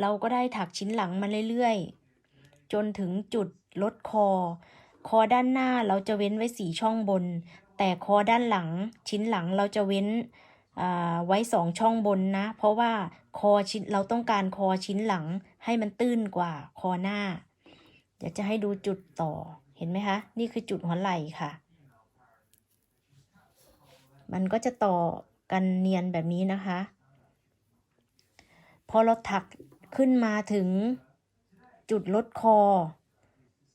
เราก็ได้ถักชิ้นหลังมาเรื่อยๆ จนถึงจุดลดคอ คอด้านหน้าเราจะเว้นไว้สี่ช่องบน แต่คอด้านหลัง ชิ้นหลังเราจะเว้นอ่าไว้สองช่องบนนะ เพราะว่าคอชิ้นเราต้องการคอชิ้นหลังให้มันตื้นกว่าคอหน้า เดี๋ยวจะให้ดูจุดต่อ เห็นไหมคะ นี่คือจุดหัวไหล่ค่ะ มันก็จะต่อกันเนียนแบบนี้นะคะ พอเราถัก ขึ้นมาถึงจุดลดคอ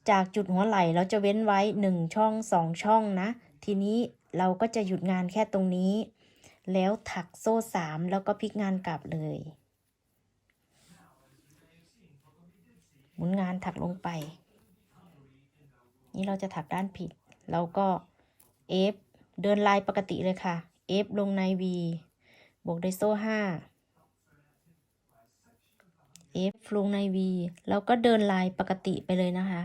จากจุดหัวไหล่เราจะเว้นไว้หนึ่งช่องสองช่องนะ ทีนี้เราก็จะหยุดงานแค่ตรงนี้ แล้วถักโซ่สามแล้วก็พลิกงานกลับเลย หมุนงานถักลงไป นี่เราจะถักด้านผิด เราก็เอฟเดินลายปกติเลยค่ะเอฟลงใน V บวกด้วยโซ่ห้า F ลงใน V แล้วก็เดินลายปกติไปเลยนะคะ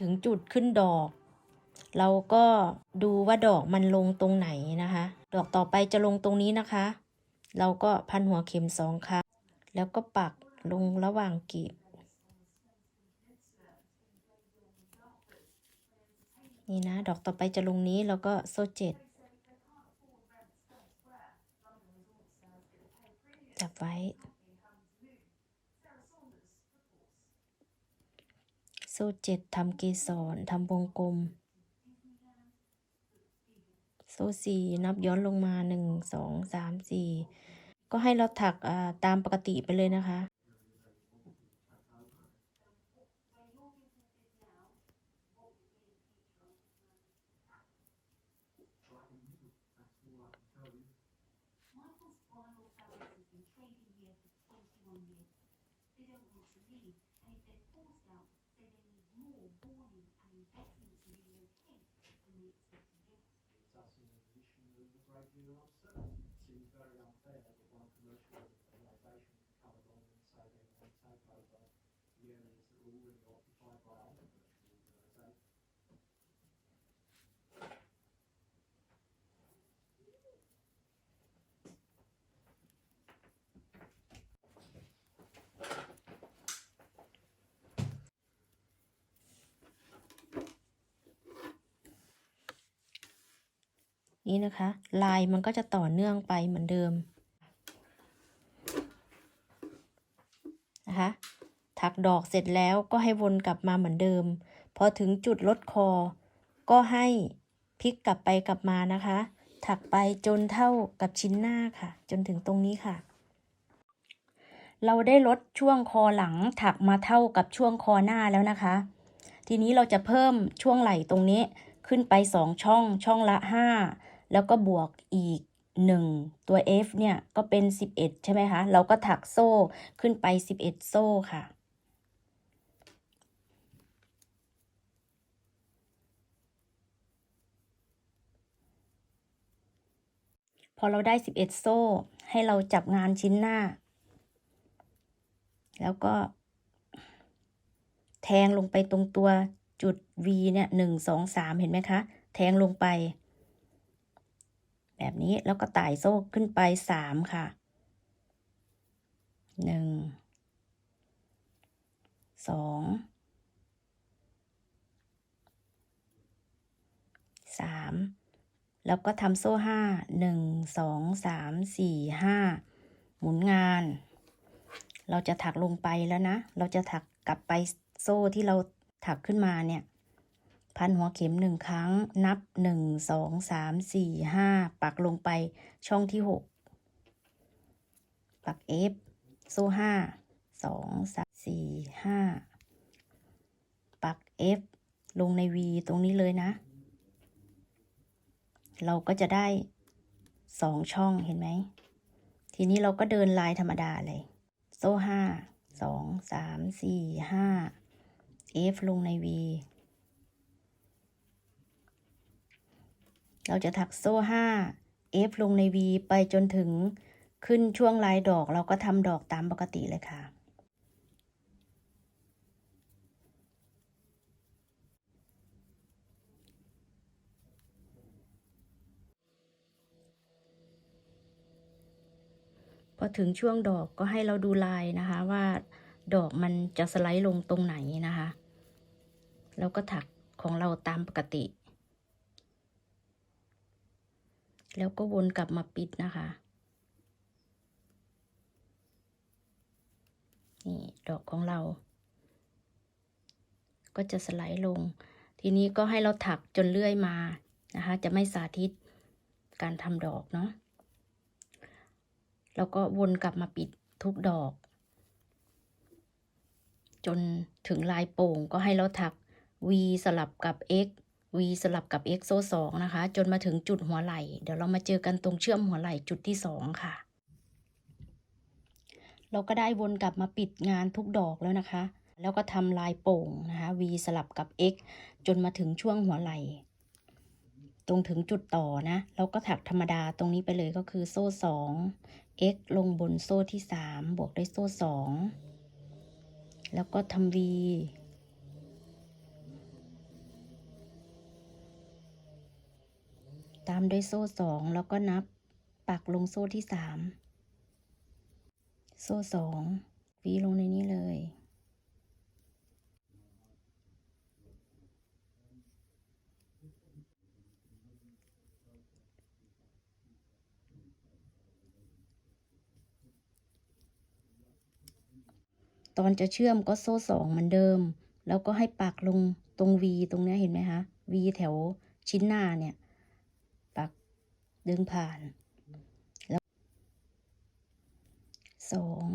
ถึงจุดขึ้นดอก เราก็ดูว่าดอกมันลงตรงไหนนะคะ ดอกต่อไปจะลงตรงนี้นะคะ เราก็พันหัวเข็มสองครั้งแล้วก็ปักลงระหว่างกีบนี่นะ ดอกต่อไปจะลงนี้แล้วก็โซ่เจ็ดจับไว้ โซ่เจ็ดทำเกสรทำวงกลมโซ่สี่นับย้อนลงมาหนึ่งสองสามสี่ก็ให้เราถักตามปกติไปเลยนะคะ That's an additional regular observance. นี่นะคะ ลายมันก็จะต่อเนื่องไปเหมือนเดิมนะคะ ถักดอกเสร็จแล้วก็ให้วนกลับมาเหมือนเดิม พอถึงจุดลดคอ ก็ให้พลิกกลับไปกลับมานะคะ ถักไปจนเท่ากับชิ้นหน้าค่ะ จนถึงตรงนี้ค่ะ เราได้ลดช่วงคอหลังถักมาเท่ากับช่วงคอหน้าแล้วนะคะ ทีนี้เราจะเพิ่มช่วงไหล่ตรงนี้ขึ้นไปสองช่อง ช่องละห้า แล้วก็บวกอีกหนึ่งตัว F เนี่ย ก็เป็น 11 ใช่ไหมคะ เราก็ถักโซ่ขึ้นไป 11 โซ่ค่ะ พอเราได้ 11 โซ่ ให้เราจับงานชิ้นหน้า แล้วก็ แทงลงไปตรงตัวจุด V เนี่ยหนึ่งสองสามเห็นไหมคะ แทงลงไป แบบนี้แล้วก็ไต่โซ่ขึ้นไปสามค่ะหนึ่งสองสามแล้วก็ทำโซ่ห้าหนึ่งสองสามสี่ห้าหมุนงาน เราจะถักลงไปแล้วนะ เราจะถักกลับไปโซ่ที่เราถักขึ้นมาเนี่ย พันหัวเข็มหนึ่งครั้ง นับหนึ่งสองสามสี่ห้าปักลงไปช่องที่หกปัก F โซ่ห้าสองสามสี่ห้าปัก F ลงใน V ตรงนี้เลยนะ เราก็จะได้สองช่องเห็นไหม ทีนี้เราก็เดินลายธรรมดาเลย โซ่ห้าสองสามสี่ห้า F ลงใน V เราจะถักโซ่ห้า F ลงใน V ไปจนถึงขึ้นช่วงลายดอกเราก็ทำดอกตามปกติเลยค่ะ พอถึงช่วงดอกก็ให้เราดูลายนะคะว่าดอกมันจะสไลด์ลงตรงไหนนะคะ แล้วก็ถักของเราตามปกติ แล้วก็วนกลับมาปิดนะคะ นี่ดอกของเรา ก็จะสไลด์ลง ทีนี้ก็ให้เราถักจนเลื่อยมานะคะ จะไม่สาธิตการทำดอกเนาะ แล้วก็วนกลับมาปิดทุกดอก จนถึงลายโป่งก็ให้เราถัก V สลับกับ X V สลับกับ X โซ่สองนะคะ จนมาถึงจุดหัวไหล่ เดี๋ยวเรามาเจอกันตรงเชื่อมหัวไหล่จุดที่สองค่ะ เราก็ได้วนกลับมาปิดงานทุกดอกแล้วนะคะ แล้วก็ทำลายโป่งนะคะ V สลับกับ X จนมาถึงช่วงหัวไหล่ ตรงถึงจุดต่อนะ เราก็ถักธรรมดาตรงนี้ไปเลยก็คือโซ่สอง x ลงบนโซ่ที่สามบวกด้วยโซ่สองแล้วก็ทำ v ตามด้วยโซ่สองแล้วก็นับปักลงโซ่ที่สามโซ่สอง v ลงในนี้เลยตอนจะเชื่อมก็โซ่สองเหมือนเดิม แล้วก็ให้ปักลงตรง V ตรงนี้เห็นไหมคะ V แถวชิ้นหน้าเนี่ย ดึงผ่าน แล้วสอง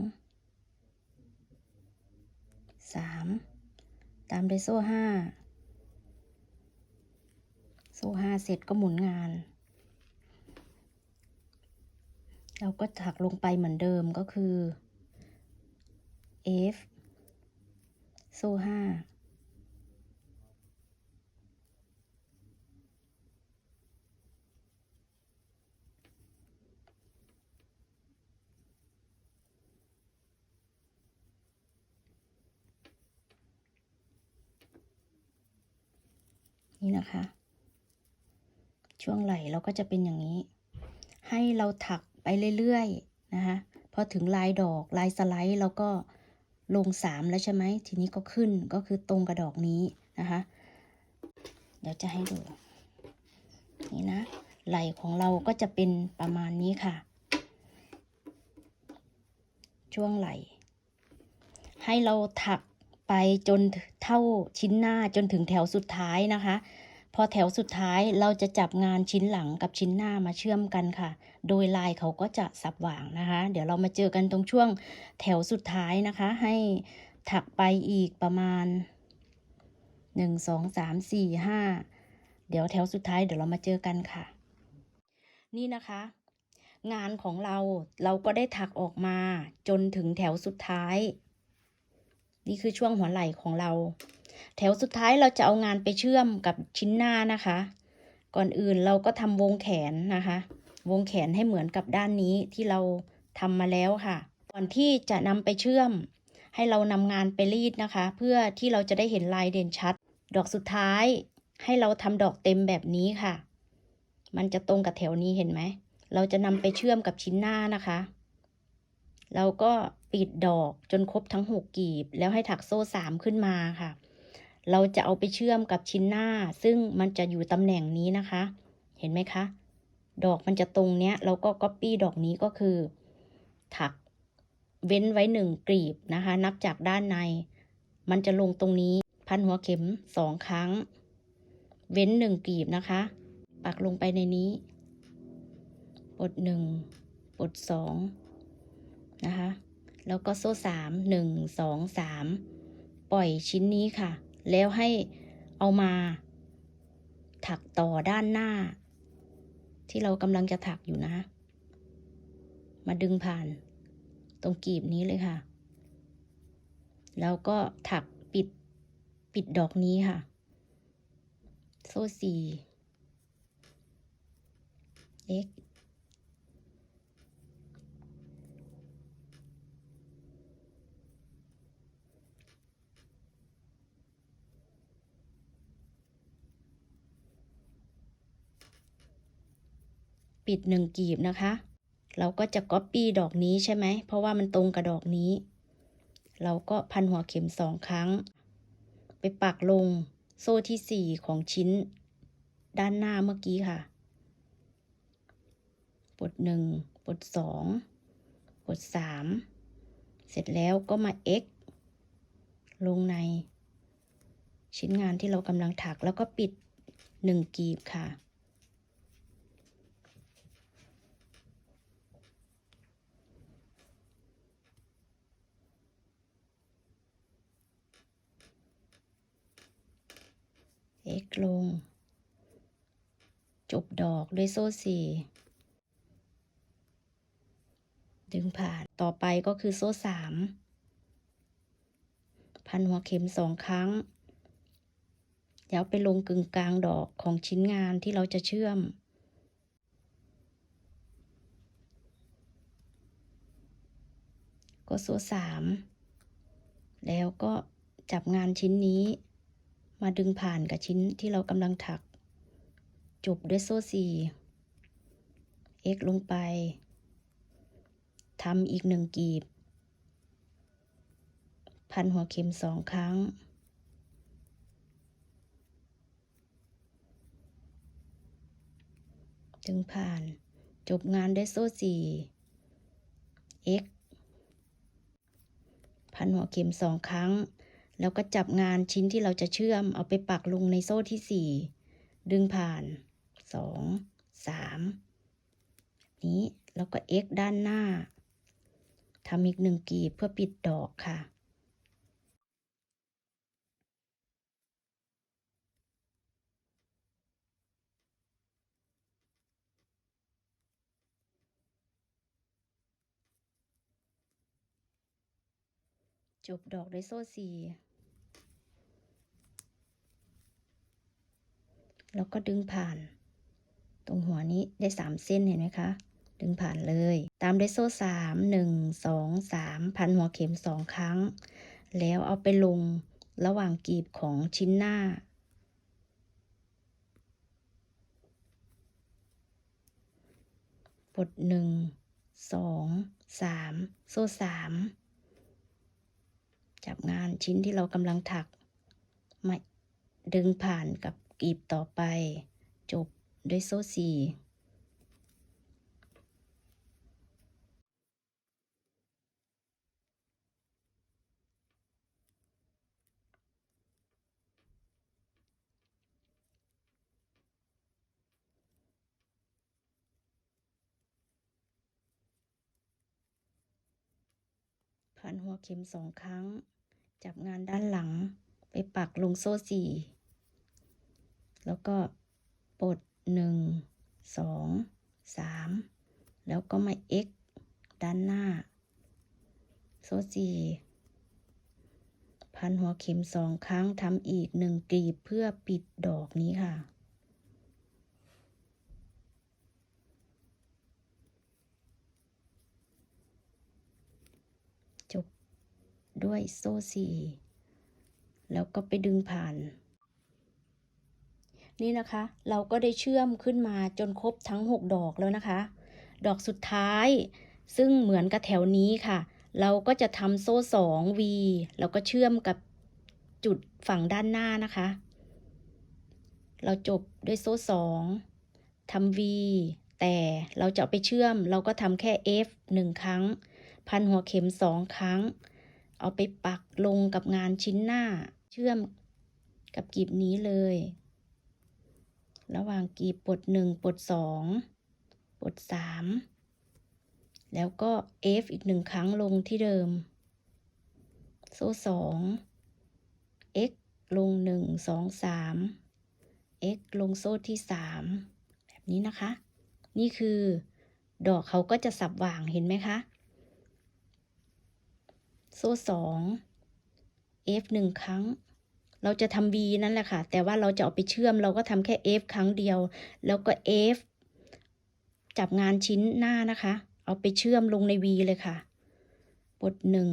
สามตามด้วยโซ่ห้าโซ่ห้าเสร็จก็หมุนงาน เราก็ถักลงไปเหมือนเดิมก็คือ F โซ่ห้า นะคะ ช่วงไหล่เราก็จะเป็นอย่างนี้ ให้เราถักไปเรื่อยๆนะคะพอถึงลายดอกลายสไลด์เราก็ลงสามแล้วใช่ไหมทีนี้ก็ขึ้นก็คือตรงกระดอกนี้นะคะ เดี๋ยวจะให้ดู นี่นะ ไหล่ของเราก็จะเป็นประมาณนี้ค่ะ ช่วงไหล่ ให้เราถักไปจนเท่าชิ้นหน้าจนถึงแถวสุดท้ายนะคะ พอแถวสุดท้ายเราจะจับงานชิ้นหลังกับชิ้นหน้ามาเชื่อมกันค่ะ โดยลายเขาก็จะสับหว่างนะคะ เดี๋ยวเรามาเจอกันตรงช่วงแถวสุดท้ายนะคะ ให้ถักไปอีกประมาณหนึ่งสองสามสี่ห้าเดี๋ยวแถวสุดท้ายเดี๋ยวเรามาเจอกันค่ะ นี่นะคะ งานของเราเราก็ได้ถักออกมาจนถึงแถวสุดท้าย นี่คือช่วงหัวไหล่ของเรา แถวสุดท้ายเราจะเอางานไปเชื่อมกับชิ้นหน้านะคะ ก่อนอื่นเราก็ทำวงแขนนะคะ วงแขนให้เหมือนกับด้านนี้ที่เราทำมาแล้วค่ะ ก่อนที่จะนำไปเชื่อม ให้เรานำงานไปรีดนะคะ เพื่อที่เราจะได้เห็นลายเด่นชัด ดอกสุดท้ายให้เราทำดอกเต็มแบบนี้ค่ะ มันจะตรงกับแถวนี้เห็นไหม เราจะนำไปเชื่อมกับชิ้นหน้านะคะ เราก็ปิดดอกจนครบทั้งหกกีบ แล้วให้ถักโซ่สามขึ้นมาค่ะ เราจะเอาไปเชื่อมกับชิ้นหน้า ซึ่งมันจะอยู่ตำแหน่งนี้นะคะ เห็นไหมคะ ดอกมันจะตรงเนี้ย เราก็ก๊อปปี้ดอกนี้ก็คือ ถักเว้นไว้หนึ่งกลีบนะคะ นับจากด้านใน มันจะลงตรงนี้ พันหัวเข็มสองครั้ง เว้นหนึ่งกลีบนะคะ ปักลงไปในนี้ ปดหนึ่ง ปดสองนะคะ แล้วก็โซ่สาม หนึ่ง สอง สาม ปล่อยชิ้นนี้ค่ะ แล้วให้เอามา ถักต่อด้านหน้า ที่เรากำลังจะถักอยู่นะ มาดึงผ่านตรงกีบนี้เลยค่ะ แล้วก็ถักปิดปิดดอกนี้ค่ะ โซ่สี่ x ปิดหนึ่งกีบนะคะ เราก็จะก๊อปปี้ดอกนี้ใช่ไหม เพราะว่ามันตรงกับดอกนี้ เราก็พันหัวเข็มสองครั้ง ไปปักลงโซ่ที่สี่ของชิ้น ด้านหน้าเมื่อกี้ค่ะ ปลดหนึ่งปลดสองปลดสามเสร็จแล้วก็มา x ลงในชิ้นงานที่เรากำลังถักแล้วก็ปิดหนึ่งกีบค่ะ x ลง จบดอกด้วยโซ่สี่ดึงผ่านต่อไปก็คือโซ่สามพันหัวเข็มสองครั้งเดี๋ยวไปลงกึ่งกลางดอกของชิ้นงานที่เราจะเชื่อม ก็โซ่สามแล้วก็จับงานชิ้นนี้ มาดึงผ่านกับชิ้นที่เรากำลังถัก จบด้วยโซ่สี่ x ลงไปทำอีกหนึ่งกีบ พันหัวเข็มสองครั้ง ดึงผ่าน จบงานด้วยโซ่สี่ x พันหัวเข็มสองครั้ง แล้วก็จับงานชิ้นที่เราจะเชื่อมเอาไปปักลงในโซ่ที่สี่ดึงผ่านสองสามนี้แล้วก็ x ด้านหน้าทำอีกหนึ่งกีบเพื่อปิดดอกค่ะ จบดอกด้วยโซ่สี่ แล้วก็ดึงผ่าน ตรงหัวนี้ได้สามเส้นเห็นไหมคะ ดึงผ่านเลย ตามด้วยโซ่สามหนึ่งสองสามพันหัวเข็มสองครั้ง แล้วเอาไปลงระหว่างกีบของชิ้นหน้าปลดหนึ่งสองสามโซ่สามจับงานชิ้นที่เรากำลังถักมาดึงผ่านกับ กีบต่อไป จบด้วยโซ่สี่พันหัวเข็มสองครั้ง จับงานด้านหลังไปปักลงโซ่สี่ แล้วก็ปลดหนึ่งสองสามแล้วก็มา x ด้านหน้า โซ่สี่พันหัวเข็มสองครั้งทำอีกหนึ่งกลีบเพื่อปิดดอกนี้ค่ะ จบด้วยโซ่สี่แล้วก็ไปดึงผ่าน นี่นะคะ เราก็ได้เชื่อมขึ้นมาจนครบทั้ง 6 ดอกแล้วนะคะ ดอกสุดท้าย ซึ่งเหมือนกับแถวนี้ค่ะ เราก็จะทำโซ่สอง V แล้วก็เชื่อมกับจุดฝั่งด้านหน้านะคะ เราจบด้วยโซ่สองทำ V แต่เราจะไปเชื่อมเราก็ทำแค่ F หนึ่งครั้ง พันหัวเข็มสองครั้ง เอาไปปักลงกับงานชิ้นหน้า เชื่อมกับกลีบนี้เลย ระหว่างกีบปลดหนึ่งปลดสองปลดสามแล้วก็ F อีกหนึ่งครั้งลงที่เดิม โซ่สอง X ลงหนึ่งสองสาม X ลงโซ่ที่สามแบบนี้นะคะ นี่คือดอกเขาก็จะสับหว่างเห็นไหมคะ โซ่สอง F หนึ่งครั้ง เราจะทำ V นั่นแหละค่ะ แต่ว่าเราจะเอาไปเชื่อมเราก็ทำแค่ F ครั้งเดียว แล้วก็ F จับงานชิ้นหน้านะคะ เอาไปเชื่อมลงใน V เลยค่ะบทหนึ่ง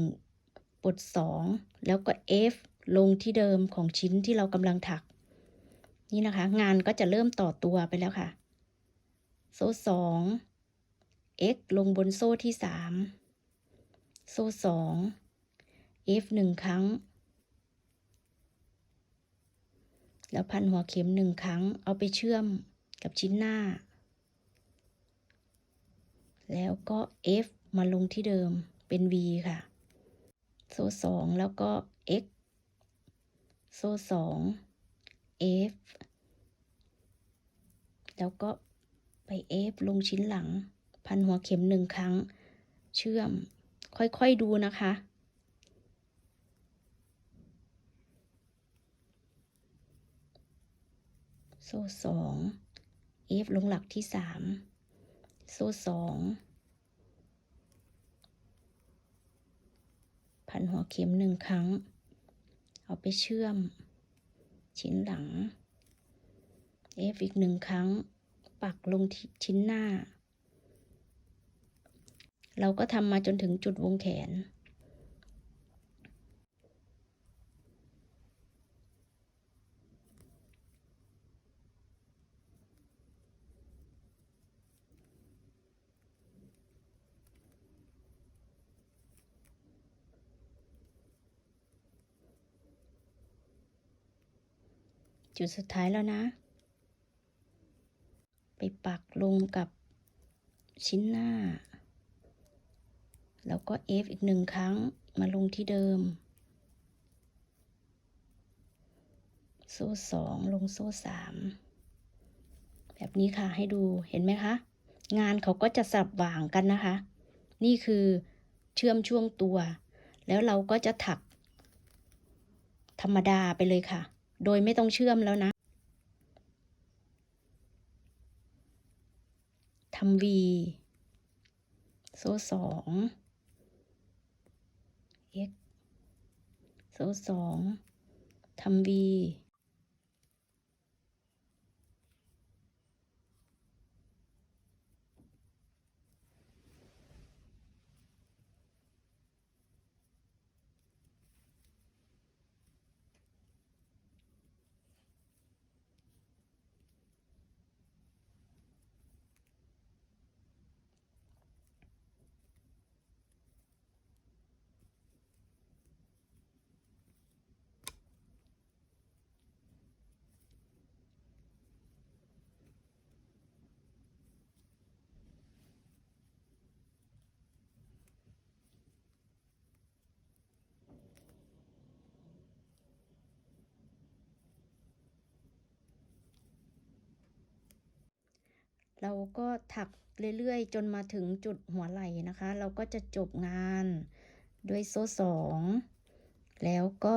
บทสองแล้วก็ F ลงที่เดิมของชิ้นที่เรากำลังถัก นี่นะคะ งานก็จะเริ่มต่อตัวไปแล้วค่ะ โซ่สอง x ลงบนโซ่ที่สามโซ่สอง f หนึ่งครั้ง แล้วพันหัวเข็มหนึ่งครั้ง เอาไปเชื่อมกับชิ้นหน้า แล้วก็ f มาลงที่เดิมเป็น v ค่ะ โซ่สองแล้วก็ x โซ่สอง f แล้วก็ไป f ลงชิ้นหลัง พันหัวเข็มหนึ่งครั้ง เชื่อมค่อยๆดูนะคะ โซ่สอง F ลงหลักที่สามโซ่สองพันหัวเข็มหนึ่งครั้ง เอาไปเชื่อม ชิ้นหลัง F อีกหนึ่งครั้ง ปักลงชิ้นหน้า เราก็ทำมาจนถึงจุดวงแขน จุดสุดท้ายแล้วนะ ไปปักลงกับชิ้นหน้า แล้วก็ F อีกหนึ่งครั้งมาลงที่เดิม โซ่สองลงโซ่สามแบบนี้ค่ะให้ดูเห็นไหมคะ งานเขาก็จะสับหว่างกันนะคะ นี่คือเชื่อมช่วงตัว แล้วเราก็จะถักธรรมดาไปเลยค่ะ โดยไม่ต้องเชื่อมแล้วนะทำ V โซ่สอง x โซ่สองทำ V เราก็ถักเรื่อยๆ จนมาถึงจุดหัวไหล่นะคะ เราก็จะจบงานด้วยโซ่สองแล้วก็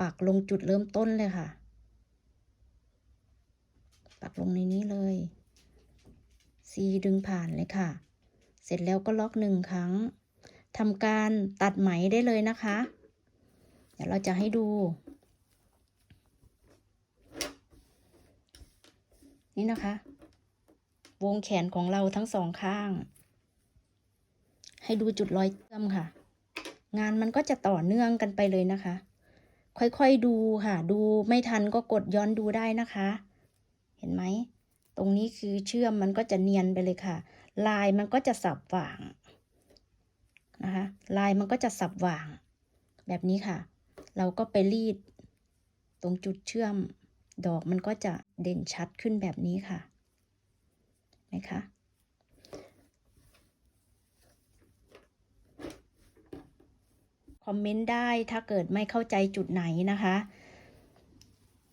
ปักลงจุดเริ่มต้นเลยค่ะ ปักลงในนี้เลยซีดึงผ่านเลยค่ะ เสร็จแล้วก็ล็อกหนึ่งครั้งทำการตัดไหมได้เลยนะคะ เดี๋ยวเราจะให้ดู นี่นะคะ วงแขนของเราทั้งสองข้าง ให้ดูจุดรอยเชื่อมค่ะ งานมันก็จะต่อเนื่องกันไปเลยนะคะ ค่อยๆดูค่ะ ดูไม่ทันก็กดย้อนดูได้นะคะ เห็นไหม ตรงนี้คือเชื่อมมันก็จะเนียนไปเลยค่ะ ลายมันก็จะสับหว่างนะคะ ลายมันก็จะสับหว่าง แบบนี้ค่ะ เราก็ไปรีด ตรงจุดเชื่อม ดอกมันก็จะเด่นชัดขึ้นแบบนี้ค่ะ ไหมคะ คอมเมนต์ได้ถ้าเกิดไม่เข้าใจจุดไหนนะคะ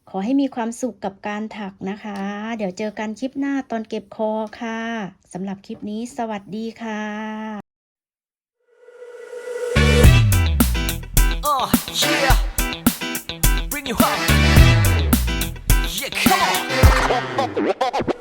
ขอให้มีความสุขกับการถักนะคะ เดี๋ยวเจอกันคลิปหน้าตอนเก็บคอค่ะสำหรับคลิปนี้สวัสดีค่ะ Uh, yeah. Bring you home. Yeah, come on.